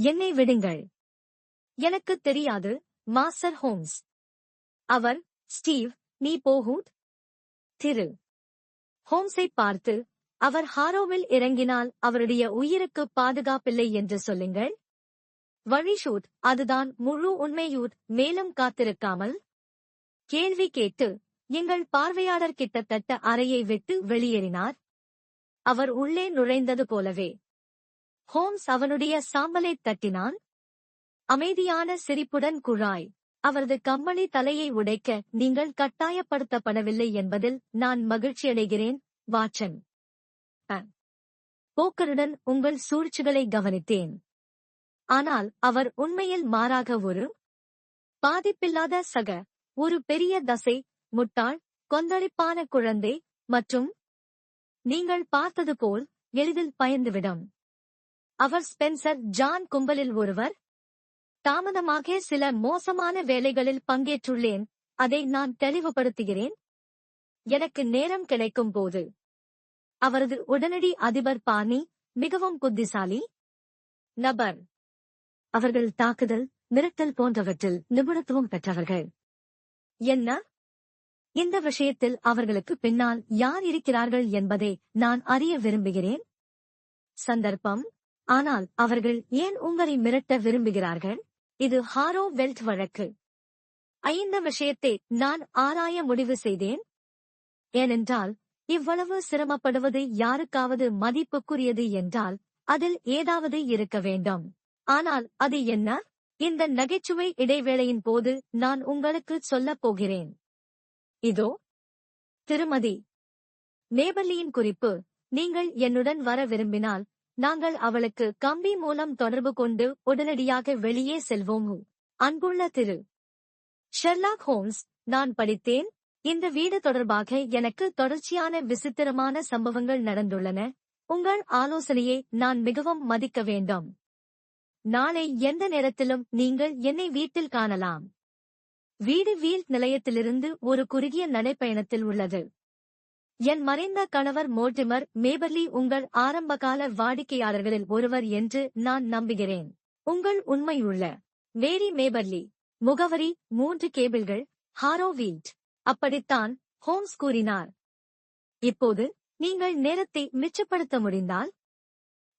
என்னை விடுங்கள். எனக்கு தெரியாது மாஸ்டர் ஹோம்ஸ். அவர் ஸ்டீவ் நீ போகும் திரு. ஹோம்ஸை பார்த்து அவர் ஹாரோவில் இறங்கினால் அவருடைய உயிருக்கு பாதுகாப்பில்லை என்று சொல்லுங்கள். வழிஷூத் அதுதான் முழு உண்மையூத் மேலும் காத்திருக்காமல். கேள்வி கேட்டு எங்கள் பார்வையாளர் கிட்டத்தட்ட அறையை விட்டு வெளியேறினார். அவர் உள்ளே நுழைந்தது போலவே ஹோம்ஸ் அவனுடைய சாம்பலை தட்டினான். அமைதியான சிரிப்புடன் குழாய் அவரது கம்பளி தலையை உடைக்க நீங்கள் கட்டாயப்படுத்தப்படவில்லை என்பதில் நான் மகிழ்ச்சியடைகிறேன் வாட்சன். போக்கருடன் உங்கள் சூழ்ச்சிகளை கவனித்தேன். ஆனால் அவர் உண்மையில் மாறாக ஒரு பாதிப்பில்லாத சக ஒரு பெரிய தசை முட்டாள் கொந்தளிப்பான குழந்தை மற்றும் நீங்கள் பார்த்தது போல் எளிதில் பயந்துவிடும். அவர் ஸ்பென்சர் ஜான் கும்பலில் ஒருவர். தாமதமாக சில மோசமான வேலைகளில் பங்கேற்றுள்ளேன். அதை நான் தெளிவுபடுத்துகிறேன். எனக்கு நேரம் கிடைக்கும் போது. அவரது உடனடி அதிபர் பாணி மிகவும் புத்திசாலி. நபர். அவர்கள் தாக்குதல் மிரட்டல் போன்றவற்றில் நிபுணத்துவம் பெற்றவர்கள். என்ன? இந்த விஷயத்தில் அவர்களுக்கு பின்னால் யார் இருக்கிறார்கள் என்பதை நான் அறிய விரும்புகிறேன். சந்தர்ப்பம். ஆனால் அவர்கள் ஏன் உங்களை மிரட்ட விரும்புகிறார்கள்? இது ஹாரோ வெல்ட் வழக்கு. ஐந்த விஷயத்தை நான் ஆராய முடிவு செய்தேன். ஏனென்றால் இவ்வளவு சிரமப்படுவது யாருக்காவது மதிப்புக்குரியது என்றால் அதில் ஏதாவது இருக்க வேண்டும். ஆனால் அது என்ன? இந்த நகைச்சுவை இடைவேளையின் போது நான் உங்களுக்கு சொல்லப் போகிறேன். இதோ திருமதி. நேபல்லியின் குறிப்பு நீங்கள் என்னுடன் வர விரும்பினால் நாங்கள் அவளுக்கு கம்பி மூலம் தொடர்பு கொண்டு உடனடியாக வெளியே செல்வோம். அன்புள்ள திரு. ஷெர்லாக் ஹோம்ஸ் நான் படித்தேன். இந்த வீடு தொடர்பாக எனக்கு தொடர்ச்சியான விசித்திரமான சம்பவங்கள் நடந்துள்ளன. உங்கள் ஆலோசனையை நான் மிகவும் மதிக்க வேண்டும். நாளை எந்த நேரத்திலும் நீங்கள் என்னை வீட்டில் காணலாம். வீடு வீல் நிலையத்திலிருந்து ஒரு குறுகிய நடைப்பயணத்தில் உள்ளது. என் மறைந்த கணவர் மோர்டிமர் மேபர்லி உங்கள் ஆரம்பகால வாடிக்கையாளர்களில் ஒருவர் என்று நான் நம்புகிறேன். உங்கள் உண்மையுள்ள மேரி மேபர்லி முகவரி மூன்று கேபிள்கள் ஹாரோவீல்ட். அப்படித்தான் ஹோம்ஸ் கூறினார். இப்போது நீங்கள் நேரத்தை மிச்சப்படுத்த முடிந்தால்?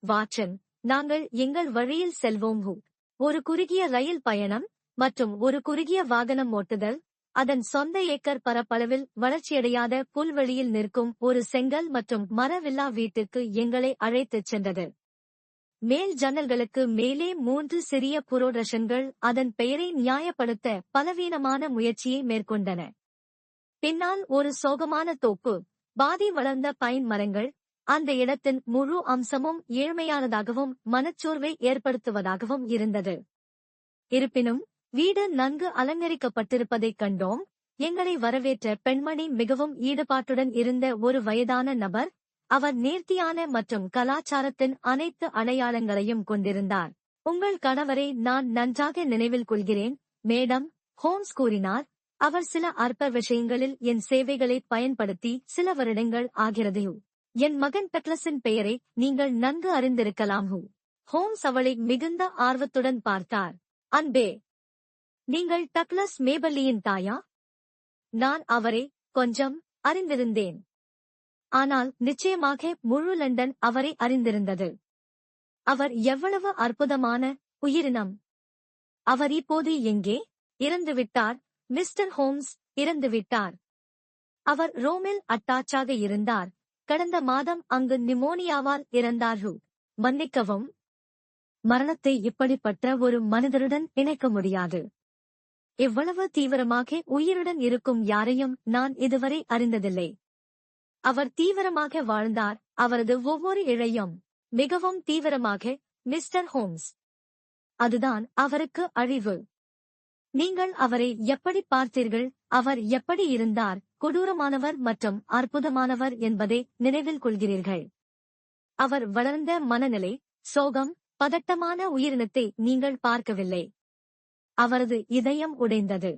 வாட்சன் நாங்கள் எங்கள் வழியில் செல்வோம் ஹூ. ஒரு குறுகிய ரயில் பயணம் மற்றும் ஒரு குறுகிய வாகனம் ஓட்டுதல் அதன் சொந்த ஏக்கர் பரப்பளவில் வளர்ச்சியடையாத புல்வெளியில் நிற்கும் ஒரு செங்கல் மற்றும் மரவில்லா வீட்டிற்கு எங்களை அழைத்துச் சென்றது. மேல் ஜன்னல்களுக்கு மேலே மூன்று சிறிய புரோடஷன்கள் அதன் பெயரை நியாயப்படுத்த பலவீனமான முயற்சியை மேற்கொண்டன. பின்னால் ஒரு சோகமான தோப்பு பாதி வளர்ந்த பைன் மரங்கள் அந்த இடத்தின் முழு அம்சமும் ஏழ்மையானதாகவும் மனச்சோர்வை ஏற்படுத்துவதாகவும் இருந்தது. இருப்பினும் வீடு நன்கு அலங்கரிக்கப்பட்டிருப்பதைக் கண்டோம். எங்களை வரவேற்ற பெண்மணி மிகவும் ஈடுபாட்டுடன் இருந்த ஒரு வயதான நபர் அவர் நேர்த்தியான மற்றும் கலாச்சாரத்தின் அனைத்து அடையாளங்களையும் கொண்டிருந்தார். உங்கள் கணவரை நான் நன்றாக நினைவில் கொள்கிறேன் மேடம் ஹோம்ஸ் கூறினார். அவர் சில அற்ப விஷயங்களில் என் சேவைகளை பயன்படுத்தி சில வருடங்கள் ஆகிறது என் மகன் பெட்லஸின் பெயரை நீங்கள் நன்கு அறிந்திருக்கலாம் ஹூ. ஹோம்ஸ் அவளை மிகுந்த ஆர்வத்துடன் பார்த்தார். அன்பே நீங்கள் டக்ளஸ் மேபல்லியின் தாயா? நான் அவரை கொஞ்சம் அறிந்திருந்தேன். ஆனால் நிச்சயமாக முழு லண்டன் அவரை அறிந்திருந்தது. அவர் எவ்வளவு அற்புதமான உயிரினம். அவர் இப்போது எங்கே? இறந்துவிட்டார். Mister Holmes இறந்துவிட்டார். அவர் ரோமில் அட்டாச்சாக இருந்தார். கடந்த மாதம் அங்கு நிமோனியாவால் இறந்தார். ஹூ மன்னிக்கவும். மரணத்தை இப்படிப்பட்ட ஒரு மனிதருடன் இணைக்க முடியாது. இவ்வளவு தீவிரமாக உயிருடன் இருக்கும் யாரையும் நான் இதுவரை அறிந்ததில்லை. அவர் தீவிரமாக வாழ்ந்தார். அவரது ஒவ்வொரு இழையும் மிகவும் தீவிரமாக மிஸ்டர் ஹோம்ஸ். அதுதான் அவருக்கு அழிவு. நீங்கள் அவரை எப்படி பார்த்தீர்கள்? அவர் எப்படி இருந்தார்? கொடூரமானவர் மற்றும் அற்புதமானவர் என்பதை நினைவில் கொள்கிறீர்கள். அவர் வளர்ந்த மனநிலை சோகம் பதட்டமான உயிரினத்தை நீங்கள் பார்க்கவில்லை. அவரது இதயம் உடைந்தது.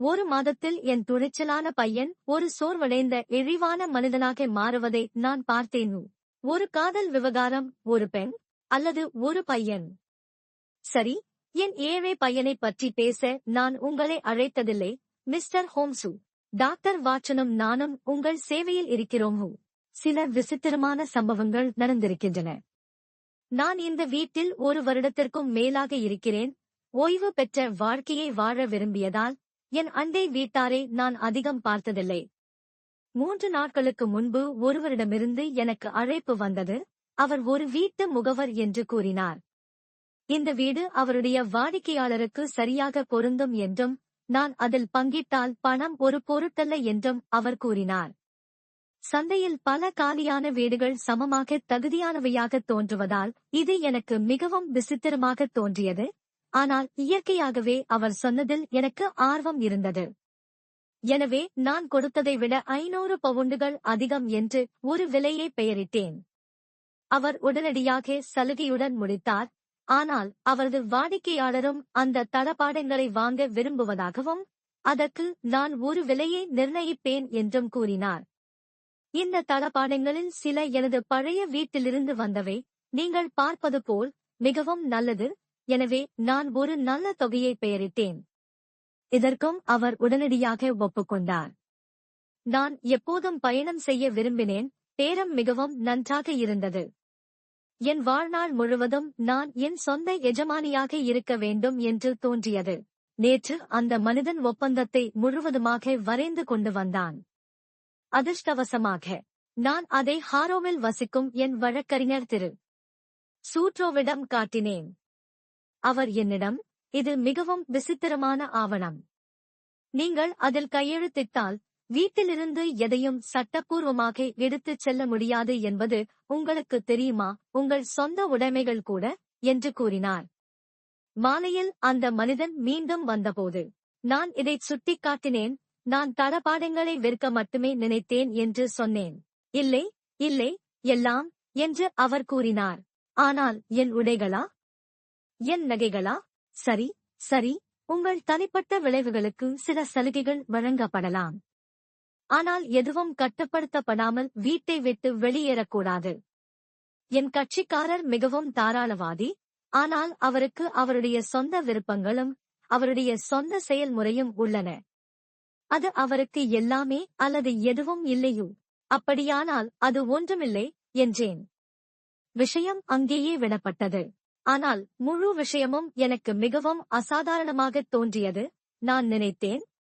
ஒரு மாதத்தில் என் துணிச்சலான பையன் ஒரு சோர்வடைந்த இழிவான மனிதனாக மாறுவதை நான் பார்த்தேன். ஒரு காதல் விவகாரம் ஒரு பெண் அல்லது ஒரு பையன். சரி என் ஏழை பையனை பற்றி பேச நான் உங்களை அழைத்ததில்லை மிஸ்டர் ஹோம்சு. டாக்டர் வாட்சனும் நானும் உங்கள் சேவையில் இருக்கிறோம். ஹூ சில விசித்திரமான சம்பவங்கள் நடந்திருக்கின்றன. நான் இந்த வீட்டில் ஒரு வருடத்திற்கும் மேலாக இருக்கிறேன். ஓய்வு பெற்ற வாழ்க்கையை வாழ விரும்பியதால் என் அண்டை வீட்டாரை நான் அதிகம் பார்த்ததில்லை. மூன்று நாட்களுக்கு முன்பு ஒருவரிடமிருந்து எனக்கு அழைப்பு வந்தது. அவர் ஒரு வீட்டு முகவர் என்று கூறினார். இந்த வீடு அவருடைய வாடிக்கையாளருக்கு சரியாக பொருந்தும் என்றும் நான் அதில் பங்கிட்டால் பணம் ஒரு பொருட்டல்ல என்றும் அவர் கூறினார். சந்தையில் பல காலியான வீடுகள் சமமாக தகுதியானவையாக தோன்றுவதால் இது எனக்கு மிகவும் விசித்திரமாக தோன்றியது. ஆனால் இயற்கையாகவே அவர் சொன்னதில் எனக்கு ஆர்வம் இருந்தது. எனவே நான் கொடுத்ததை விட ஐநூறு பவுண்டுகள் அதிகம் என்று ஒரு விலையை பெயரிட்டேன். அவர் உடனடியாக சலுகையுடன் முடித்தார். ஆனால் அவரது வாடிக்கையாளரும் அந்த தளபாடங்களை வாங்க விரும்புவதாகவும் அதற்கு நான் ஒரு விலையை நிர்ணயிப்பேன் என்றும் கூறினார். இந்த தளபாடங்களில் சில எனது பழைய வீட்டிலிருந்து வந்தவை நீங்கள் பார்ப்பது போல் மிகவும் நல்லது எனவே நான் ஒரு நல்ல தொகையை பெயரிட்டேன். இதற்கும் அவர் உடனடியாக ஒப்புக்கொண்டார். நான் எப்போதும் பயணம் செய்ய விரும்பினேன் பேரம் மிகவும் நன்றாக இருந்தது. என் வாழ்நாள் முழுவதும் நான் என் சொந்த எஜமானியாக இருக்க வேண்டும் என்று தோன்றியது. நேற்று அந்த மனிதன் ஒப்பந்தத்தை முழுவதுமாக வரைந்து கொண்டு வந்தான். அதிர்ஷ்டவசமாக நான் அதை ஹாரோவில் வசிக்கும் என் வழக்கறிஞர் திரு. சூட்ரோவிடம் காட்டினேன். அவர் என்னிடம் இது மிகவும் விசித்திரமான ஆவணம். நீங்கள் அதில் கையெழுத்திட்டால் வீட்டிலிருந்து எதையும் சட்டப்பூர்வமாக எடுத்துச் செல்ல முடியாது என்பது உங்களுக்கு தெரியுமா? உங்கள் சொந்த உடைமைகள் கூட? என்று கூறினார். மாலையில் அந்த மனிதன் மீண்டும் வந்தபோது நான் இதை சுட்டிக்காட்டினேன் நான் தளபாடங்களை விற்க மட்டுமே நினைத்தேன் என்று சொன்னேன். இல்லை இல்லை எல்லாம் என்று அவர் கூறினார். ஆனால் என் உடைகளா? என் நகைகளா? சரி சரி. உங்கள் தனிப்பட்ட விளைவுகளுக்கு சில சலுகைகள் வழங்கப்படலாம். ஆனால் எதுவும் கட்டுப்படுத்தப்படாமல் வீட்டை விட்டு வெளியேறக்கூடாது. என் கட்சிக்காரர் மிகவும் தாராளவாதி. ஆனால் அவருக்கு அவருடைய சொந்த விருப்பங்களும் அவருடைய சொந்த செயல்முறையும் உள்ளன. அது அவருக்கு எல்லாமே அல்லது எதுவும் இல்லையோ? அப்படியானால் அது ஒன்றுமில்லை என்றேன். விஷயம் அங்கேயே விடப்பட்டது. ஆனால் முழு விஷயமும் எனக்கு மிகவும் அசாதாரணமாக தோன்றியது. நான் நினைத்தேன்